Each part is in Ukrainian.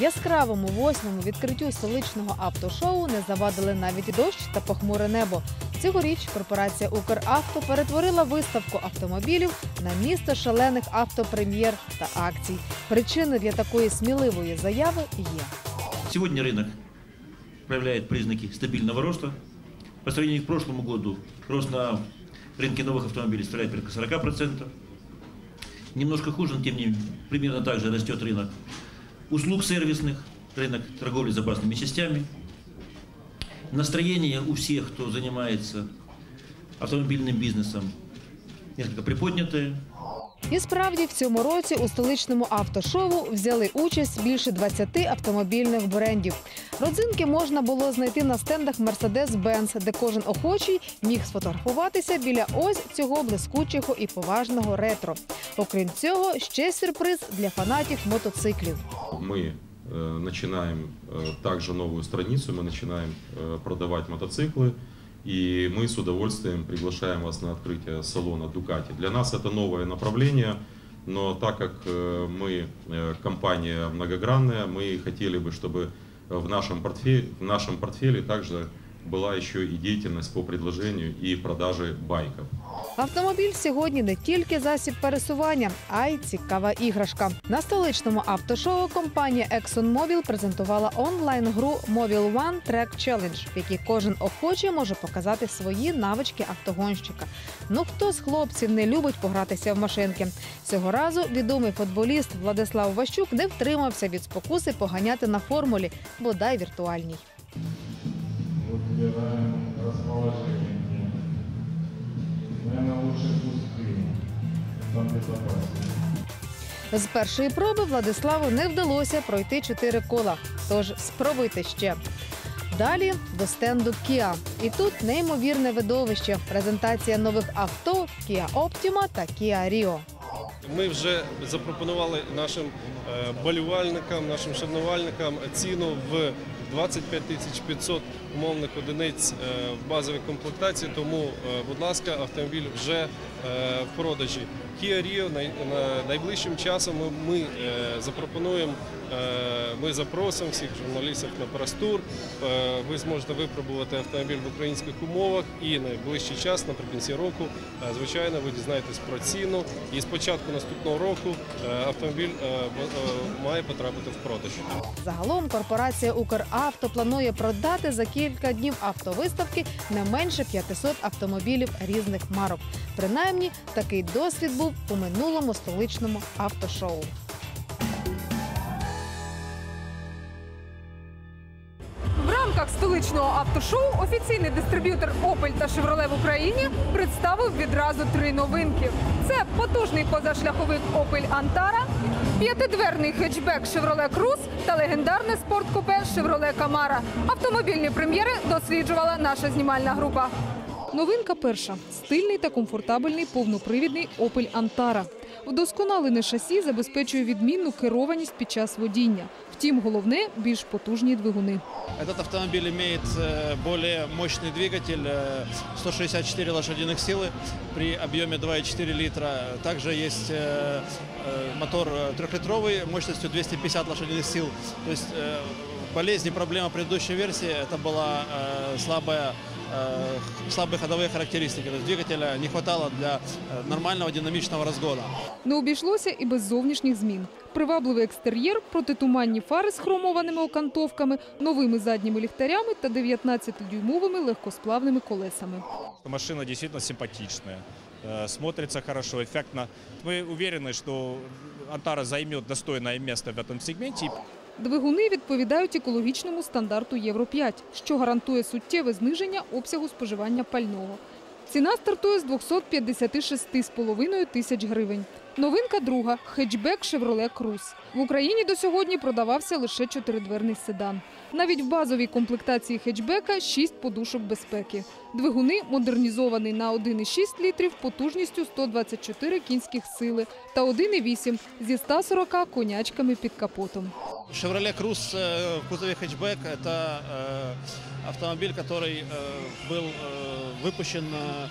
Яскравому восьмому відкриттю столичного автошоу не завадили навіть дощ та похмуре небо. Цьогоріч корпорація Укравто перетворила виставку автомобілів на місто шалених автопрем'єр та акцій. Причини для такої сміливої заяви є. Сегодня рынок проявляет признаки стабильного роста. По сравнению к прошлому году рост на рынке новых автомобилей составляет порядка 40%. Немножко хуже, но тем не менее, примерно так же растет рынок услуг сервисных, рынок торговли запасными частями. Настроение у всех, кто занимается автомобильным бизнесом, несколько приподнятое. І справді в цьому році у столичному автошоу взяли участь більше 20 автомобільних брендів. Родзинки можна було знайти на стендах Mercedes-Benz, де кожен охочий міг сфотографуватися біля ось цього блискучого і поважного ретро. Окрім цього, ще сюрприз для фанатів мотоциклів. Мы э, начинаем э, также новую страницу, мы начинаем э, продавать мотоциклы, и мы с удовольствием приглашаем вас на открытие салона Ducati. Для нас это новое направление, но так как э, мы э, компания многогранная, мы хотели бы, чтобы в нашем портфеле, в нашем портфеле также была еще и деятельность по предложению и продаже байков. Автомобіль сьогодні не тільки засіб пересування, а й цікава іграшка. На столичному автошоу компанія ExxonMobil презентувала онлайн-гру Mobile One Track Challenge, в якій кожен охочий може показати свої навички автогонщика. Ну хто з хлопців не любить погратися в машинки? Цього разу відомий футболіст Владислав Ващук не втримався від спокуси поганяти на формулі, бодай віртуальній. Выбираем Наверное, лучше пустым. Там безопаснее. З першої проби Владиславу не вдалося пройти чотири кола. Тож спробуйте ще. Далі до стенду Kia. І тут неймовірне видовище. Презентація нових авто Kia Optima та Kia Rio. Ми вже запропонували нашим е, болівальникам, нашим шанувальникам ціну в 25 тисяч 500 умовних одиниць е, в базовій комплектації. Тому, е, будь ласка, автомобіль вже е, в продажі. Kia Rio на- найближчим часом ми, запропонуємо, ми запросимо всіх журналістів на прес-тур. Ви зможете випробувати автомобіль в українських умовах і найближчий час, наприкінці року, звичайно, ви дізнаєтесь про ціну. І з початку наступного року автомобіль має потрапити в продаж. Загалом корпорація Укравто планує продати за кілька днів автовиставки не менше 500 автомобілів різних марок. Принаймні, такий досвід був у минулому столичному автошоу. Рамках столичного автошоу офіційний дистриб'ютор Opel та Chevrolet в Україні представив відразу три новинки: це потужний позашляховик Opel Antara, п'ятидверний хетчбек Chevrolet Cruze та легендарне спорткупе Chevrolet Camaro. Автомобільні прем'єри досліджувала наша знімальна група. Новинка перша стильний та комфортабельний повнопривідний Opel Antara. Вдосконалене шасі забезпечує відмінну керованість під час водіння. Втім, головне більш потужні двигуни. Этот автомобиль имеет э, более мощный двигатель, э, 164 лошадиных силы при объеме 2,4 литра. Также есть э, э, мотор э, трехлитровый мощностью 250 лошадиных сил. То есть э, болезнь и проблема предыдущей версии это была э, слабая э, слабые ходовые характеристики. То есть двигателя не хватало для э, нормального динамичного разгона. Не обійшлося і без зовнішніх змін. Привабливий екстер'єр, протитуманні фари з хромованими окантовками, новими задніми ліхтарями та 19-дюймовими легкосплавними колесами. Машина действительно симпатичная, э, смотрится хорошо, эффектно. Мы уверены, что Антара займет достойное место в этом сегменте. Двигуни відповідають екологічному стандарту Євро 5, що гарантує суттєве зниження обсягу споживання пального. Ціна стартує з 256,5 тисяч гривень. Новинка друга хетчбек Chevrolet Cruze. В Україні до сьогодні продавався лише чотиридверний седан. Навіть в базовій комплектації хетчбека 6 подушок безпеки. Двигуни модернізований на 1,6 літрів потужністю 124 кінських сили та 1,8 зі 140 конячками під капотом. Chevrolet Cruze э, в кузове хэтчбэк – это э, автомобиль, который э, был э, выпущен э,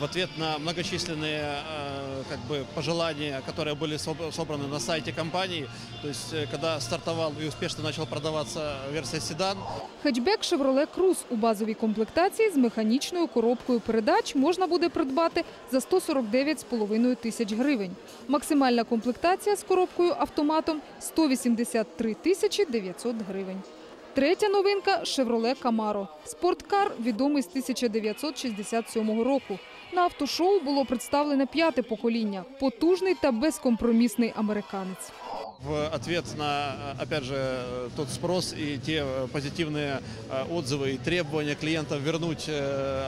в ответ на многочисленные э, как бы, пожелания, которые были соб- собраны на сайте компании. То есть, э, когда стартовал и успешно начал продаваться версия седан, Хетчбек Chevrolet Cruze у базовій комплектації з механічною коробкою передач можна буде придбати за 149,5 тисяч гривень. Максимальна комплектація з коробкою автоматом 183 тисячі 900 гривень. Третя новинка Шевроле Камаро. Спорткар відомий з 1967 року. На автошоу було представлене п'яте покоління – потужний та безкомпромісний американець. В ответ на, э, опять же, э, тот спрос и те э, позитивные отзывы и требования клиентов вернуть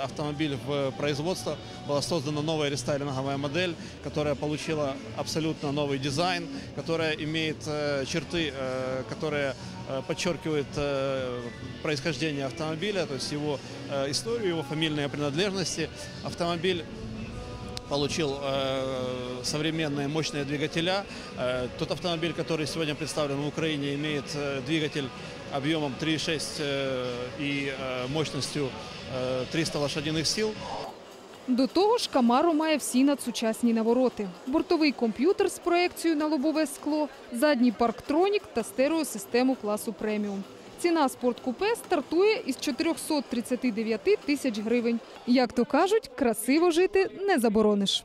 автомобиль в производство, была создана новая рестайлинговая модель, которая получила абсолютно новый дизайн, которая имеет черты, которые подчеркивают происхождение автомобиля, то есть его историю, его фамильные принадлежности. Автомобиль получил э, современные мощные двигателя. Э, тот автомобиль, который сегодня представлен в Украине, имеет э, двигатель объемом 3,6 э, и э, мощностью э, 300 лошадиных сил. До того ж, Камаро має всі надсучасні навороти: бортовий комп'ютер з проекцією на лобове скло, задній парктронік та стереосистему класу преміум. Ціна спорткупе стартує із 439 тисяч гривень. Як то кажуть, красиво жити не заборониш.